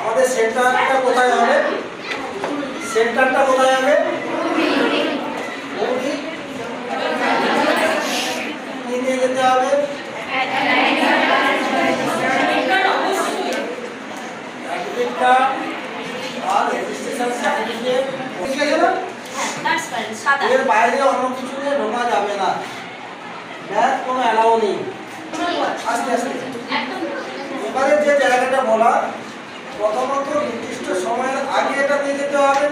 আমাদের সেন্টারটা কোথায় হবে? সেন্টারটা কোথায় হবে? নিয়ে যেতে হবে? আর রেজিস্ট্রেশন সার্টিফিকেট ঠিক আছে না? যাবে না। ব্যাগ কোনো অ্যালাউ নেই। আস্তে আস্তে। যে জায়গাটা বলা প্রথমত নির্দিষ্ট সময়ের আগে এটা নিয়ে যেতে হবে।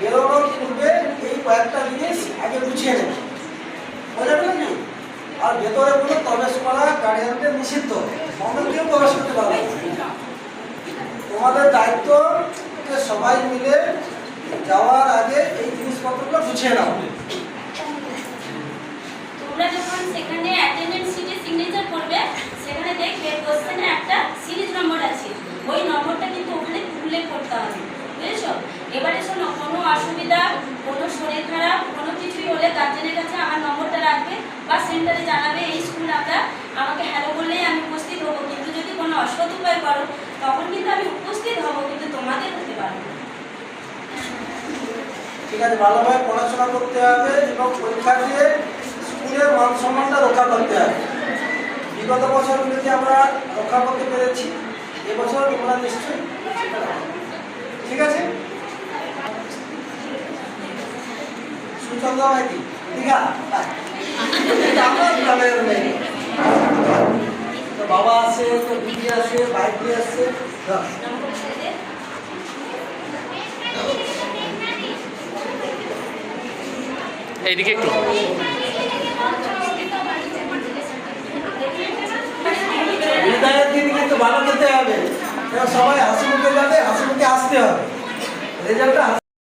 বেরোনোর পূর্বে এই কয়েকটা জিনিস আগে গুছিয়ে নেবে। বোঝা গেল কি? আর ভেতরে কোনো প্রবেশ করা গার্ডিয়ানদের নিষিদ্ধ। অন্য কেউ প্রবেশ করতে পারবে। তোমাদের দায়িত্ব সবাই মিলে যাওয়ার আগে এই জিনিসপত্রগুলো গুছিয়ে নাও। বুঝেছ? এবারে শোনো, কোনো অসুবিধা, কোনো শরীর খারাপ, কোনো কিছুই হলে গার্জেনের কাছে আমার নম্বরটা রাখবে বা সেন্টারে জানাবে, এই স্কুল আমরা, আমাকে হ্যালো বললেই আমি উপস্থিত হব। কিন্তু যদি কোনো অসৎ উপায় করো, তখন কিন্তু আমি উপস্থিত হব, কিন্তু তোমাদের হতে পারব ঠিক আছে, ভালোভাবে পড়াশোনা করতে হবে এবং পরীক্ষা দিয়ে স্কুলের মান সম্মানটা রক্ষা করতে হবে। বিগত বছরগুলিতে আমরা রক্ষা করতে পেরেছি, এবছর তোমরা নিশ্চয়ই। ঠিক আছে? সুচন্দ্র মাইতি দীঘা? এটা আমার গ্রামের মেয়ে তো বাবা আছে তো দিদি আছে বাইক দিয়ে আসছে ছেড়ে এইদিকে একটু। বিদায়ের দিন কিন্তু ভালো যেতে হবে। রেজাল্টটা হাসি